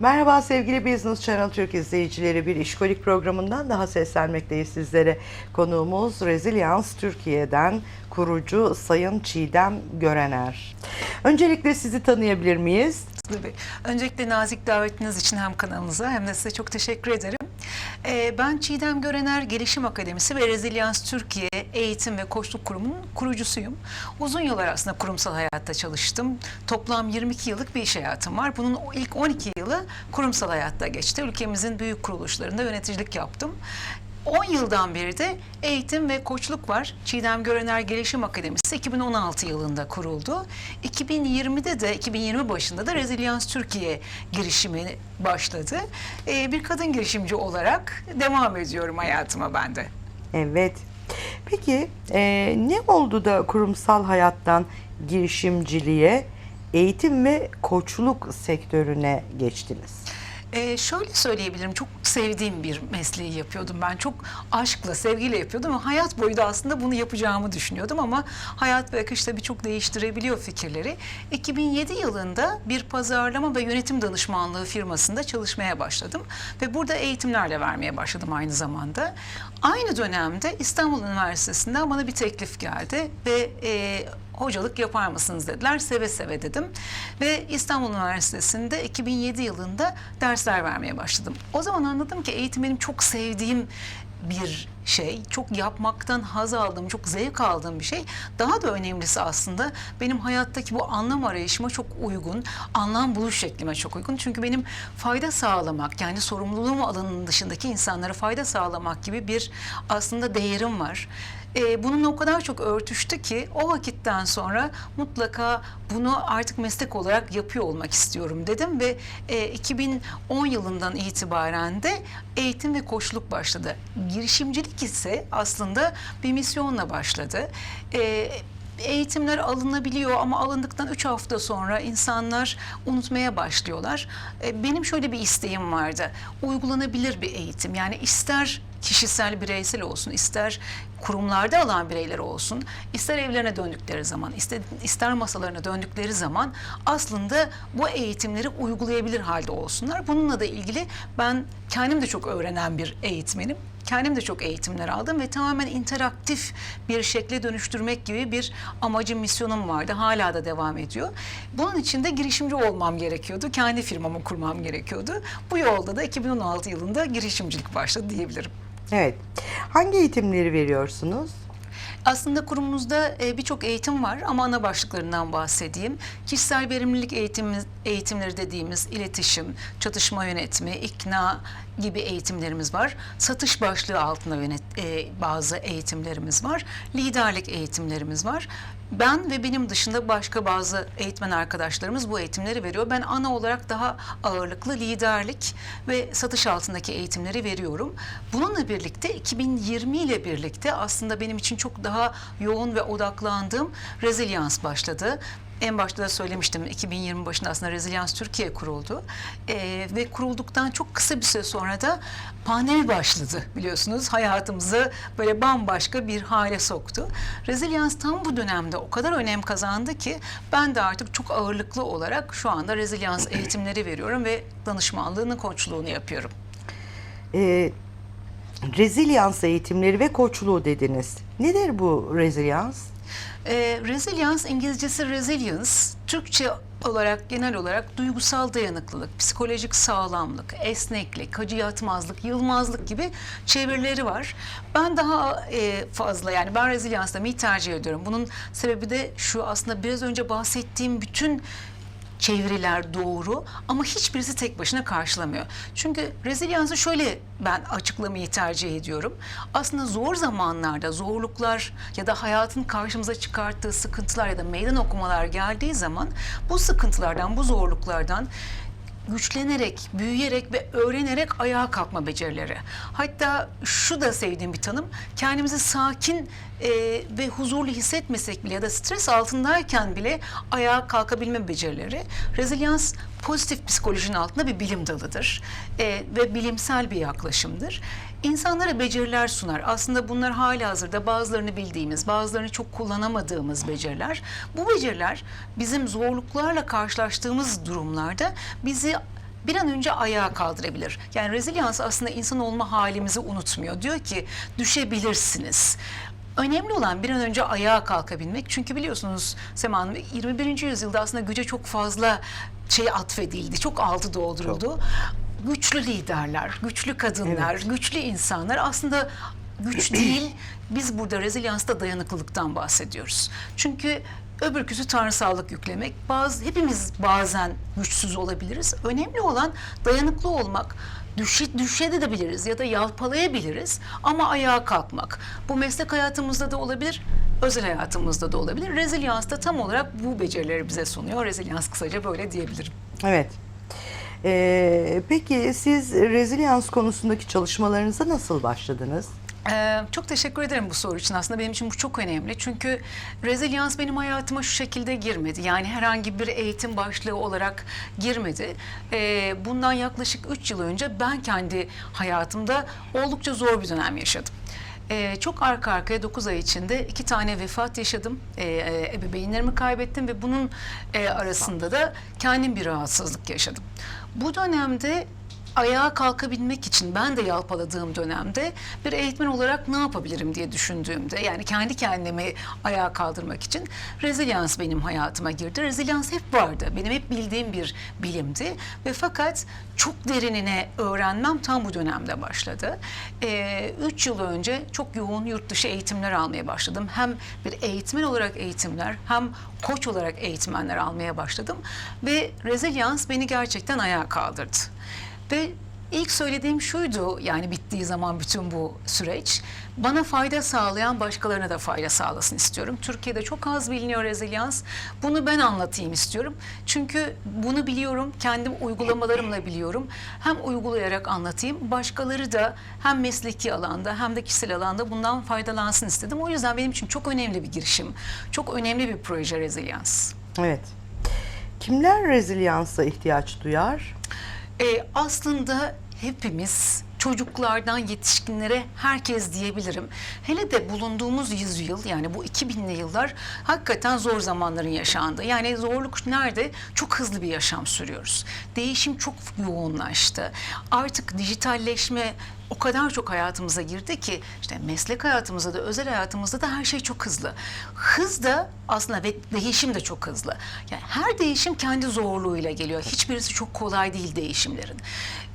Merhaba sevgili Business Channel Türk izleyicileri. Bir işkolik programından daha seslenmekteyiz sizlere. Konuğumuz Resilience Türkiye'den kurucu Sayın Çiğdem Görener. Öncelikle sizi tanıyabilir miyiz? Tabii. Öncelikle nazik davetiniz için hem kanalınıza hem de size çok teşekkür ederim. Ee, Ben Çiğdem Görener Gelişim Akademisi ve Resilience Türkiye Eğitim ve Koçluk Kurumu'nun kurucusuyum. Uzun yıllar aslında kurumsal hayatta çalıştım. Toplam 22 yıllık bir iş hayatım var. Bunun ilk 12 yılı kurumsal hayatta geçti. Ülkemizin büyük kuruluşlarında yöneticilik yaptım. 10 yıldan beri de eğitim ve koçluk var. Çiğdem Görener Gelişim Akademisi 2016 yılında kuruldu. 2020'de de 2020 başında da Resilience Türkiye girişimi başladı. Ee, bir kadın girişimci olarak devam ediyorum hayatıma ben de. Evet. Peki e, ne oldu da kurumsal hayattan girişimciliğe, eğitim ve koçluk sektörüne geçtiniz? Ee, şöyle söyleyebilirim, çok sevdiğim bir mesleği yapıyordum ben. Çok aşkla, sevgiyle yapıyordum ve hayat boyu da aslında bunu yapacağımı düşünüyordum ama hayat ve akış tabii çok değiştirebiliyor fikirleri. 2007 yılında bir pazarlama ve yönetim danışmanlığı firmasında çalışmaya başladım ve burada eğitimlerle vermeye başladım aynı zamanda. Aynı dönemde İstanbul Üniversitesi'nden bana bir teklif geldi ve e, hocalık yapar mısınız dediler. Seve seve dedim. Ve İstanbul Üniversitesi'nde 2007 yılında dersler vermeye başladım. O zaman anladım ki eğitim benim çok sevdiğim bir şey, çok yapmaktan haz aldığım, çok zevk aldığım bir şey. Daha da önemlisi aslında benim hayattaki bu anlam arayışıma çok uygun, anlam buluş şeklime çok uygun. Çünkü benim fayda sağlamak, yani sorumluluğum alanının dışındaki insanlara fayda sağlamak gibi bir aslında değerim var. Ee, bununla o kadar çok örtüştü ki o vakitten sonra mutlaka bunu artık meslek olarak yapıyor olmak istiyorum dedim ve e, 2010 yılından itibaren de eğitim ve koçluk başladı. Girişimcilik ise aslında bir misyonla başladı. Ee, eğitimler alınabiliyor ama alındıktan 3 hafta sonra insanlar unutmaya başlıyorlar. E, Benim şöyle bir isteğim vardı. Uygulanabilir bir eğitim. Yani ister kişisel bireysel olsun, ister kurumlarda alan bireyler olsun, ister evlerine döndükleri zaman, ister, ister masalarına döndükleri zaman aslında bu eğitimleri uygulayabilir halde olsunlar. Bununla da ilgili ben kendim de çok öğrenen bir eğitmenim. Kendim de çok eğitimler aldım ve tamamen interaktif bir şekle dönüştürmek gibi bir amacım, misyonum vardı. Hala da devam ediyor. Bunun için de girişimci olmam gerekiyordu. Kendi firmamı kurmam gerekiyordu. Bu yolda da 2016 yılında girişimcilik başladı diyebilirim. Evet. Hangi eğitimleri veriyorsunuz? Aslında kurumumuzda e, birçok eğitim var ama ana başlıklarından bahsedeyim. Kişisel verimlilik eğitimi, eğitimleri dediğimiz iletişim, çatışma yönetimi, ikna gibi eğitimlerimiz var. Satış başlığı altında yönet, e, bazı eğitimlerimiz var. Liderlik eğitimlerimiz var. Ben ve benim dışında başka bazı eğitmen arkadaşlarımız bu eğitimleri veriyor. Ben ana olarak daha ağırlıklı liderlik ve satış altındaki eğitimleri veriyorum. Bununla birlikte 2020 ile birlikte aslında benim için çok daha yoğun ve odaklandığım rezilians başladı. En başta da söylemiştim 2020 başında aslında Rezilians Türkiye kuruldu Ee, ve kurulduktan çok kısa bir süre sonra da pandemi başladı biliyorsunuz hayatımızı böyle bambaşka bir hale soktu. Rezilians tam bu dönemde o kadar önem kazandı ki ben de artık çok ağırlıklı olarak şu anda rezilians eğitimleri veriyorum ve danışmanlığını koçluğunu yapıyorum. E, rezilyans eğitimleri ve koçluğu dediniz. Nedir bu rezilyans? Ee, resilience İngilizcesi resilience, Türkçe olarak genel olarak duygusal dayanıklılık, psikolojik sağlamlık, esneklik, acı yatmazlık, yılmazlık gibi çevirileri var. Ben daha e, fazla yani ben resilience demeyi tercih ediyorum. Bunun sebebi de şu aslında biraz önce bahsettiğim bütün çeviriler doğru ama hiçbirisi tek başına karşılamıyor. Çünkü rezilyansı şöyle ben açıklamayı tercih ediyorum. Aslında zor zamanlarda zorluklar ya da hayatın karşımıza çıkarttığı sıkıntılar ya da meydan okumalar geldiği zaman bu sıkıntılardan, bu zorluklardan güçlenerek, büyüyerek ve öğrenerek ayağa kalkma becerileri. Hatta şu da sevdiğim bir tanım, kendimizi sakin e, ve huzurlu hissetmesek bile ya da stres altındayken bile ayağa kalkabilme becerileri. Rezilyans pozitif psikolojinin altında bir bilim dalıdır e, ve bilimsel bir yaklaşımdır. İnsanlara beceriler sunar. Aslında bunlar hala hazırda bazılarını bildiğimiz, bazılarını çok kullanamadığımız beceriler. Bu beceriler bizim zorluklarla karşılaştığımız durumlarda bizi bir an önce ayağa kaldırabilir. Yani rezilyans aslında insan olma halimizi unutmuyor. Diyor ki düşebilirsiniz. Önemli olan bir an önce ayağa kalkabilmek. Çünkü biliyorsunuz Sema Hanım 21. yüzyılda aslında güce çok fazla şey atfedildi. Çok altı dolduruldu. Güçlü liderler, güçlü kadınlar, güçlü insanlar aslında güç değil. Biz burada rezilyansta dayanıklılıktan bahsediyoruz. Çünkü öbürküsü tanrısallık yüklemek. Bazı hepimiz bazen güçsüz olabiliriz. Önemli olan dayanıklı olmak. Düşe, düşebiliriz ya da yalpalayabiliriz ama ayağa kalkmak. Bu meslek hayatımızda da olabilir, özel hayatımızda da olabilir. Rezilyans da tam olarak bu becerileri bize sunuyor. Rezilyans kısaca böyle diyebilirim. Evet. Ee, peki siz rezilyans konusundaki çalışmalarınıza nasıl başladınız? Ee, çok teşekkür ederim bu soru için. Aslında benim için bu çok önemli. Çünkü rezilyans benim hayatıma şu şekilde girmedi. Yani herhangi bir eğitim başlığı olarak girmedi. Ee, bundan yaklaşık 3 yıl önce ben kendi hayatımda oldukça zor bir dönem yaşadım. Ee, çok arka arkaya 9 ay içinde iki tane vefat yaşadım. Ee, e, ebeveynlerimi kaybettim ve bunun e, arasında da kendim bir rahatsızlık yaşadım. Bu dönemde ayağa kalkabilmek için ben de yalpaladığım dönemde bir eğitmen olarak ne yapabilirim diye düşündüğümde yani kendi kendimi ayağa kaldırmak için rezilyans benim hayatıma girdi. Rezilyans hep vardı. Benim hep bildiğim bir bilimdi ve fakat çok derinine öğrenmem tam bu dönemde başladı. Ee, üç yıl önce çok yoğun yurt dışı eğitimler almaya başladım. Hem bir eğitmen olarak eğitimler hem koç olarak eğitmenler almaya başladım ve rezilyans beni gerçekten ayağa kaldırdı. Ve ilk söylediğim şuydu yani bittiği zaman bütün bu süreç bana fayda sağlayan başkalarına da fayda sağlasın istiyorum. Türkiye'de çok az biliniyor rezilyans. Bunu ben anlatayım istiyorum. Çünkü bunu biliyorum, kendim uygulamalarımla biliyorum. Hem uygulayarak anlatayım, başkaları da hem mesleki alanda hem de kişisel alanda bundan faydalansın istedim. O yüzden benim için çok önemli bir girişim. Çok önemli bir proje rezilyans. Evet. Kimler rezilyansa ihtiyaç duyar? Ee, aslında hepimiz çocuklardan yetişkinlere herkes diyebilirim. Hele de bulunduğumuz yüzyıl yani bu 2000'li yıllar hakikaten zor zamanların yaşandığı. Yani zorluk nerede? Çok hızlı bir yaşam sürüyoruz. Değişim çok yoğunlaştı. Artık dijitalleşme o kadar çok hayatımıza girdi ki işte meslek hayatımızda da özel hayatımızda da her şey çok hızlı. Hız da aslında ve değişim de çok hızlı. Yani her değişim kendi zorluğuyla geliyor. Hiçbirisi çok kolay değil değişimlerin.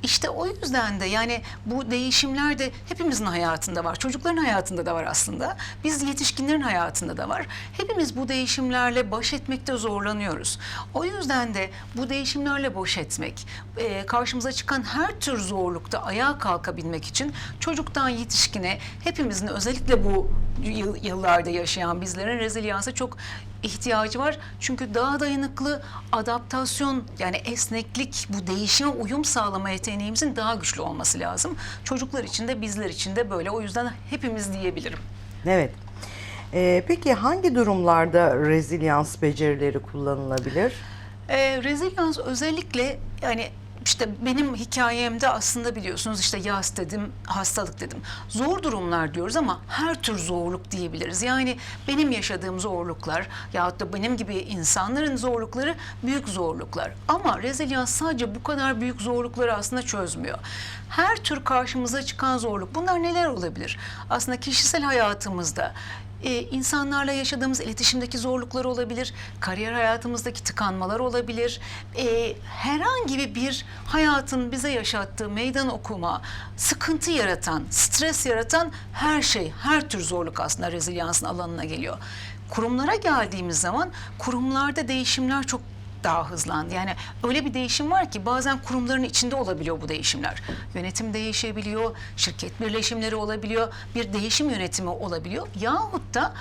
İşte o yüzden de yani bu değişimler de hepimizin hayatında var. Çocukların hayatında da var aslında. Biz yetişkinlerin hayatında da var. Hepimiz bu değişimlerle baş etmekte zorlanıyoruz. O yüzden de bu değişimlerle baş etmek, e, karşımıza çıkan her tür zorlukta ayağa kalkabilmek için çocuktan yetişkine hepimizin özellikle bu yıl- yıllarda yaşayan bizlerin rezilyansa çok ihtiyacı var. Çünkü daha dayanıklı adaptasyon yani esneklik bu değişime uyum sağlama yeteneğimizin daha güçlü olması lazım. Çocuklar için de bizler için de böyle. O yüzden hepimiz diyebilirim. Evet. Ee, peki hangi durumlarda rezilyans becerileri kullanılabilir? E, rezilyans özellikle yani işte benim hikayemde aslında biliyorsunuz işte yas dedim, hastalık dedim. Zor durumlar diyoruz ama her tür zorluk diyebiliriz. Yani benim yaşadığım zorluklar yahut da benim gibi insanların zorlukları büyük zorluklar. Ama rezilyans sadece bu kadar büyük zorlukları aslında çözmüyor. Her tür karşımıza çıkan zorluk bunlar neler olabilir? Aslında kişisel hayatımızda e, insanlarla yaşadığımız iletişimdeki zorluklar olabilir, kariyer hayatımızdaki tıkanmalar olabilir. E, herhangi bir hayatın bize yaşattığı meydan okuma, sıkıntı yaratan, stres yaratan her şey, her tür zorluk aslında rezilyansın alanına geliyor. Kurumlara geldiğimiz zaman kurumlarda değişimler çok daha hızlandı. Yani öyle bir değişim var ki bazen kurumların içinde olabiliyor bu değişimler. Yönetim değişebiliyor, şirket birleşimleri olabiliyor, bir değişim yönetimi olabiliyor. Yahut da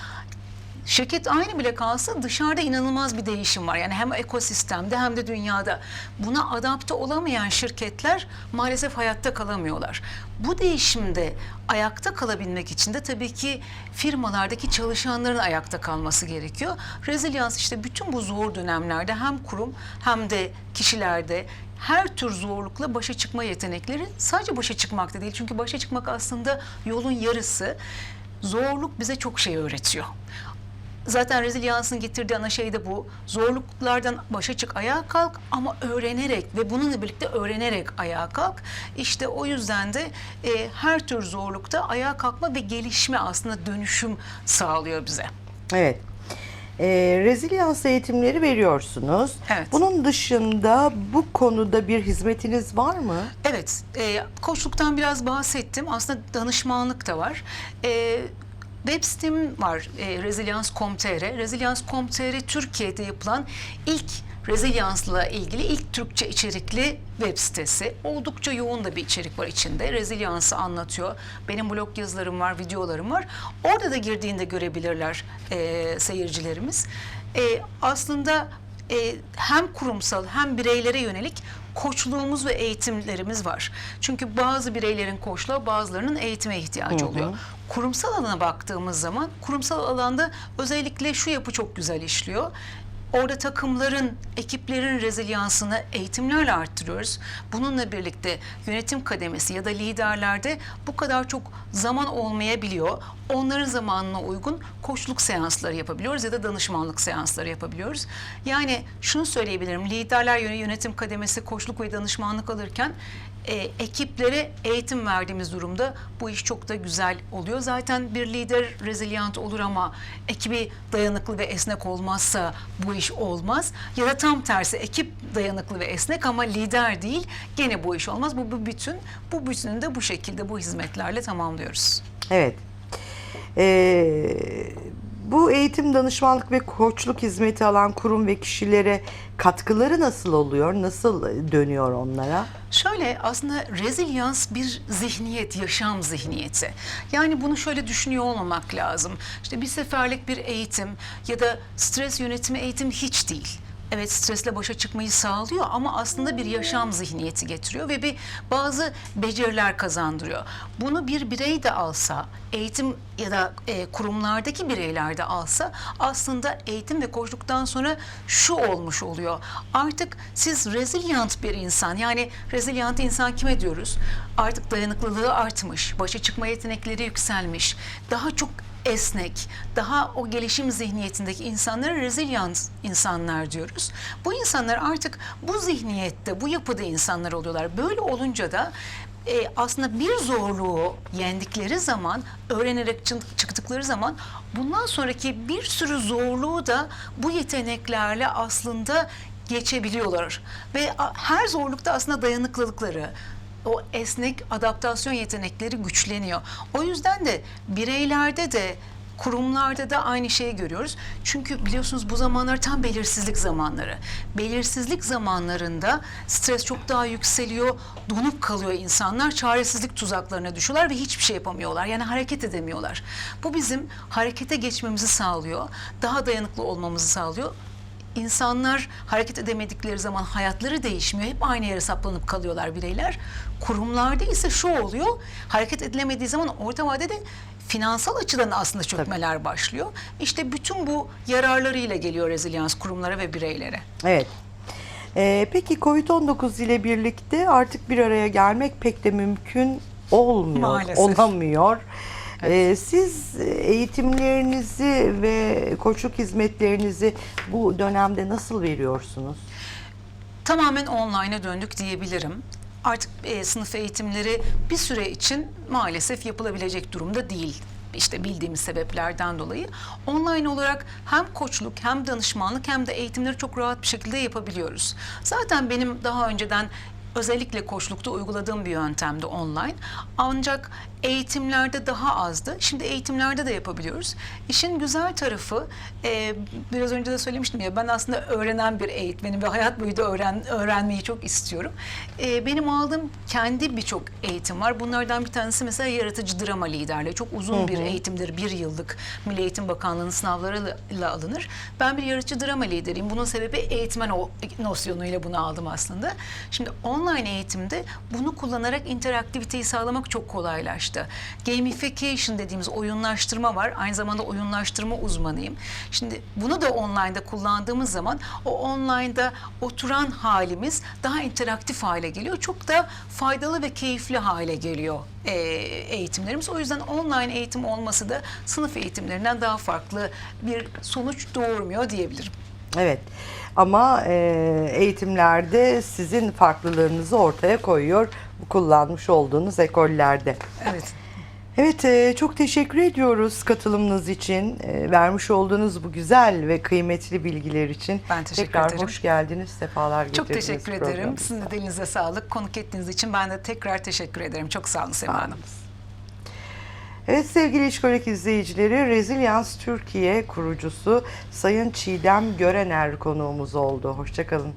şirket aynı bile kalsa dışarıda inanılmaz bir değişim var. Yani hem ekosistemde hem de dünyada. Buna adapte olamayan şirketler maalesef hayatta kalamıyorlar. Bu değişimde ayakta kalabilmek için de tabii ki firmalardaki çalışanların ayakta kalması gerekiyor. Rezilyans işte bütün bu zor dönemlerde hem kurum hem de kişilerde her tür zorlukla başa çıkma yetenekleri sadece başa çıkmakta değil. Çünkü başa çıkmak aslında yolun yarısı. Zorluk bize çok şey öğretiyor Zaten rezilyansın getirdiği ana şey de bu. Zorluklardan başa çık, ayağa kalk ama öğrenerek ve bununla birlikte öğrenerek ayağa kalk. İşte o yüzden de e, her tür zorlukta ayağa kalkma ve gelişme aslında dönüşüm sağlıyor bize. Evet. Ee, rezilyans eğitimleri veriyorsunuz. Evet. Bunun dışında bu konuda bir hizmetiniz var mı? Evet, e, koçluktan biraz bahsettim. Aslında danışmanlık da var. E, web sitem var, e, Resilience.com.tr. Resilience.com.tr Türkiye'de yapılan ilk rezilyansla ilgili ilk Türkçe içerikli web sitesi. Oldukça yoğun da bir içerik var içinde. Rezilyansı anlatıyor. Benim blog yazılarım var, videolarım var. Orada da girdiğinde görebilirler e, seyircilerimiz. E, aslında e, hem kurumsal hem bireylere yönelik koçluğumuz ve eğitimlerimiz var. Çünkü bazı bireylerin koçluğa bazılarının eğitime ihtiyacı oluyor. Kurumsal alana baktığımız zaman kurumsal alanda özellikle şu yapı çok güzel işliyor. Orada takımların, ekiplerin rezilyansını eğitimlerle arttırıyoruz. Bununla birlikte yönetim kademesi ya da liderlerde bu kadar çok zaman olmayabiliyor. Onların zamanına uygun koçluk seansları yapabiliyoruz ya da danışmanlık seansları yapabiliyoruz. Yani şunu söyleyebilirim, liderler yöne- yönetim kademesi koçluk ve danışmanlık alırken e, ekiplere eğitim verdiğimiz durumda bu iş çok da güzel oluyor. Zaten bir lider rezilyant olur ama ekibi dayanıklı ve esnek olmazsa bu iş olmaz. Ya da tam tersi ekip dayanıklı ve esnek ama lider değil gene bu iş olmaz. Bu, bu bütün bu bütünü de bu şekilde bu hizmetlerle tamamlıyoruz. Evet. Ee, bu eğitim, danışmanlık ve koçluk hizmeti alan kurum ve kişilere katkıları nasıl oluyor? Nasıl dönüyor onlara? Şöyle aslında rezilyans bir zihniyet, yaşam zihniyeti. Yani bunu şöyle düşünüyor olmamak lazım. İşte bir seferlik bir eğitim ya da stres yönetimi eğitim hiç değil. Evet stresle başa çıkmayı sağlıyor ama aslında bir yaşam zihniyeti getiriyor ve bir bazı beceriler kazandırıyor. Bunu bir birey de alsa, eğitim ya da e, kurumlardaki bireyler de alsa aslında eğitim ve koçluktan sonra şu olmuş oluyor. Artık siz resilient bir insan yani resilient insan kime diyoruz? Artık dayanıklılığı artmış, başa çıkma yetenekleri yükselmiş, daha çok esnek, daha o gelişim zihniyetindeki insanlara resilient insanlar diyoruz. Bu insanlar artık bu zihniyette, bu yapıda insanlar oluyorlar. Böyle olunca da e, aslında bir zorluğu yendikleri zaman, öğrenerek çı- çıktıkları zaman bundan sonraki bir sürü zorluğu da bu yeteneklerle aslında geçebiliyorlar. Ve her zorlukta aslında dayanıklılıkları, o esnek adaptasyon yetenekleri güçleniyor. O yüzden de bireylerde de kurumlarda da aynı şeyi görüyoruz. Çünkü biliyorsunuz bu zamanlar tam belirsizlik zamanları. Belirsizlik zamanlarında stres çok daha yükseliyor, donup kalıyor insanlar, çaresizlik tuzaklarına düşüyorlar ve hiçbir şey yapamıyorlar. Yani hareket edemiyorlar. Bu bizim harekete geçmemizi sağlıyor, daha dayanıklı olmamızı sağlıyor. İnsanlar hareket edemedikleri zaman hayatları değişmiyor. Hep aynı yere saplanıp kalıyorlar bireyler. Kurumlarda ise şu oluyor. Hareket edilemediği zaman orta vadede finansal açıdan aslında çökmeler başlıyor. İşte bütün bu yararlarıyla geliyor rezilyans kurumlara ve bireylere. Evet. Ee, peki Covid-19 ile birlikte artık bir araya gelmek pek de mümkün olmuyor, Maalesef. olamıyor. Ee, siz eğitimlerinizi ve koçluk hizmetlerinizi bu dönemde nasıl veriyorsunuz? tamamen online'a döndük diyebilirim. Artık e, sınıf eğitimleri bir süre için maalesef yapılabilecek durumda değil. İşte bildiğimiz sebeplerden dolayı online olarak hem koçluk hem danışmanlık hem de eğitimleri çok rahat bir şekilde yapabiliyoruz. Zaten benim daha önceden özellikle koçlukta uyguladığım bir yöntemdi online. Ancak eğitimlerde daha azdı. Şimdi eğitimlerde de yapabiliyoruz. İşin güzel tarafı e, biraz önce de söylemiştim ya ben aslında öğrenen bir eğitmenim ve hayat boyu da öğren, öğrenmeyi çok istiyorum. E, benim aldığım kendi birçok eğitim var. Bunlardan bir tanesi mesela yaratıcı drama liderliği. Çok uzun bir eğitimdir. Bir yıllık Milli Eğitim Bakanlığı'nın sınavlarıyla alınır. Ben bir yaratıcı drama lideriyim. Bunun sebebi eğitmen o nosyonuyla bunu aldım aslında. Şimdi online eğitimde bunu kullanarak interaktiviteyi sağlamak çok kolaylaştı. Başta. Gamification dediğimiz oyunlaştırma var. Aynı zamanda oyunlaştırma uzmanıyım. Şimdi bunu da online'da kullandığımız zaman o online'da oturan halimiz daha interaktif hale geliyor. Çok da faydalı ve keyifli hale geliyor e, eğitimlerimiz. O yüzden online eğitim olması da sınıf eğitimlerinden daha farklı bir sonuç doğurmuyor diyebilirim. Evet. Ama e, eğitimlerde sizin farklılığınızı ortaya koyuyor kullanmış olduğunuz ekollerde. Evet. Evet, e, çok teşekkür ediyoruz katılımınız için, e, vermiş olduğunuz bu güzel ve kıymetli bilgiler için. Ben teşekkür Tekrar ederim. hoş geldiniz, sefalar Çok getirdiniz teşekkür ederim. Sizin de dilinize sağlık. Konuk ettiğiniz için ben de tekrar teşekkür ederim. Çok sağ olun Sema Hanım. Evet sevgili İşkolik izleyicileri, Rezilians Türkiye kurucusu Sayın Çiğdem Görener konuğumuz oldu. Hoşçakalın.